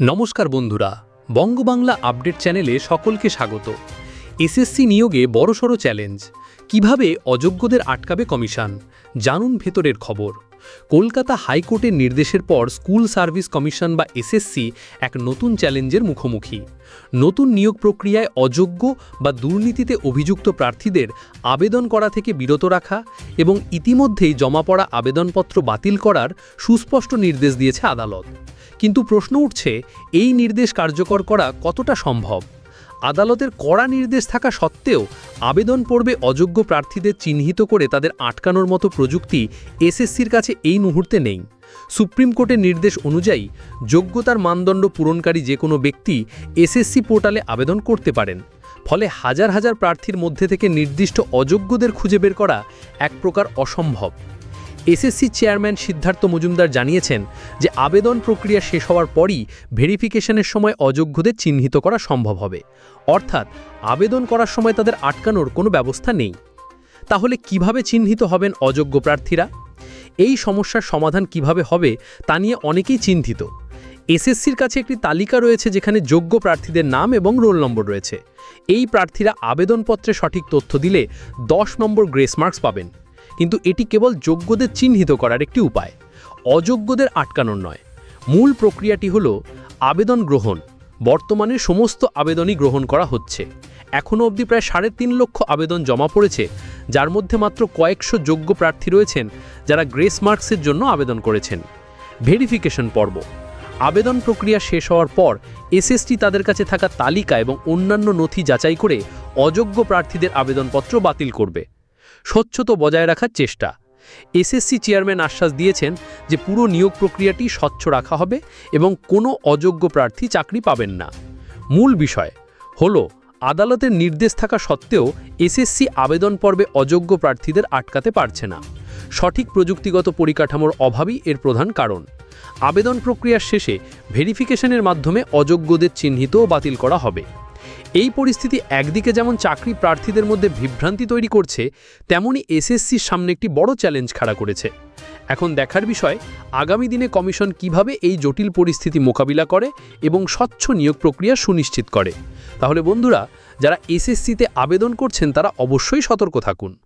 নমস্কার বন্ধুরা, বঙ্গবাংলা আপডেট চ্যানেলে সকলকে স্বাগত। এসএসসি নিয়োগে বড়সড় চ্যালেঞ্জ, কীভাবে অযোগ্যদের আটকাবে কমিশন, জানুন ভেতরের খবর। কলকাতা হাইকোর্টের নির্দেশের পর স্কুল সার্ভিস কমিশন বা এসএসসি এক নতুন চ্যালেঞ্জের মুখোমুখি। নতুন নিয়োগ প্রক্রিয়ায় অযোগ্য বা দুর্নীতিতে অভিযুক্ত প্রার্থীদের আবেদন করা থেকে বিরত রাখা এবং ইতিমধ্যেই জমা পড়া আবেদনপত্র বাতিল করার সুস্পষ্ট নির্দেশ দিয়েছে আদালত। কিন্তু প্রশ্ন উঠছে, এই নির্দেশ কার্যকর করা কতটা সম্ভব? আদালতের কড়া নির্দেশ থাকা সত্ত্বেও আবেদন পড়বে অযোগ্য প্রার্থীদের চিহ্নিত করে তাদের আটকানোর মতো প্রযুক্তি এসএসসির কাছে এই মুহূর্তে নেই। সুপ্রিম কোর্টের নির্দেশ অনুযায়ী যোগ্যতার মানদণ্ড পূরণকারী যে কোনো ব্যক্তি এসএসসি পোর্টালে আবেদন করতে পারেন। ফলে হাজার হাজার প্রার্থীর মধ্যে থেকে নির্দিষ্ট অযোগ্যদের খুঁজে বের করা এক প্রকার অসম্ভব। এসএসসি চেয়ারম্যান সিদ্ধার্থ মজুমদার জানিয়েছেন যে আবেদন প্রক্রিয়া শেষ হওয়ার পরই ভেরিফিকেশনের সময় অযোগ্যদের চিহ্নিত করা সম্ভব হবে। অর্থাৎ আবেদন করার সময় তাদের আটকানোর কোনো ব্যবস্থা নেই। তাহলে কীভাবে চিহ্নিত হবেন অযোগ্য প্রার্থীরা? এই সমস্যার সমাধান কীভাবে হবে তা নিয়ে অনেকেই চিন্তিত। এসএসসির কাছে একটি তালিকা রয়েছে যেখানে যোগ্য প্রার্থীদের নাম এবং রোল নম্বর রয়েছে। এই প্রার্থীরা আবেদনপত্রে সঠিক তথ্য দিলে দশ নম্বর গ্রেস মার্কস পাবেন। কিন্তু এটি কেবল যোগ্যদের চিহ্নিত করার একটি উপায়। অযোগ্যদের আটকানোর নয়। মূল প্রক্রিয়াটি হল আবেদন গ্রহণ। বর্তমানে সমস্ত আবেদনই গ্রহণ করা হচ্ছে। এখনও অবধি প্রায় সাড়ে তিন লক্ষ আবেদন জমা পড়েছে, যার মধ্যে মাত্র কয়েকশো যোগ্য প্রার্থী রয়েছেন যারা গ্রেস মার্কসের জন্য আবেদন করেছেন। ভেরিফিকেশন পর্ব। আবেদন প্রক্রিয়া শেষ হওয়ার পর এসএসটি তাদের কাছে থাকা তালিকা এবং অন্যান্য নথি যাচাই করে অযোগ্য প্রার্থীদের আবেদনপত্র বাতিল করবে। স্বচ্ছতা বজায় রাখার চেষ্টা। এসএসসি চেয়ারম্যান আশ্বাস দিয়েছেন যে পুরো নিয়োগ প্রক্রিয়াটি স্বচ্ছ রাখা হবে এবং কোনো অযোগ্য প্রার্থী চাকরি পাবেন না। মূল বিষয় হল, আদালতের নির্দেশ থাকা সত্ত্বেও এসএসসি আবেদন পর্বে অযোগ্য প্রার্থীদের আটকাতে পারছে না। সঠিক প্রযুক্তিগত পরিকাঠামোর অভাবই এর প্রধান কারণ। আবেদন প্রক্রিয়ার শেষে ভেরিফিকেশনের মাধ্যমে অযোগ্যদের চিহ্নিত বাতিল করা হবে। এই পরিস্থিতি একদিকে যেমন চাকরি প্রার্থীদের মধ্যে বিভ্রান্তি তৈরি করছে, তেমনি এসএসসির সামনে একটি বড় চ্যালেঞ্জ খাড়া করেছে। এখন দেখার বিষয়, আগামী দিনে কমিশন কীভাবে এই জটিল পরিস্থিতি মোকাবিলা করে এবং স্বচ্ছ নিয়োগ প্রক্রিয়া সুনিশ্চিত করে? তাহলে বন্ধুরা, যারা এসএসসিতে আবেদন করছেন তারা অবশ্যই সতর্ক থাকুন।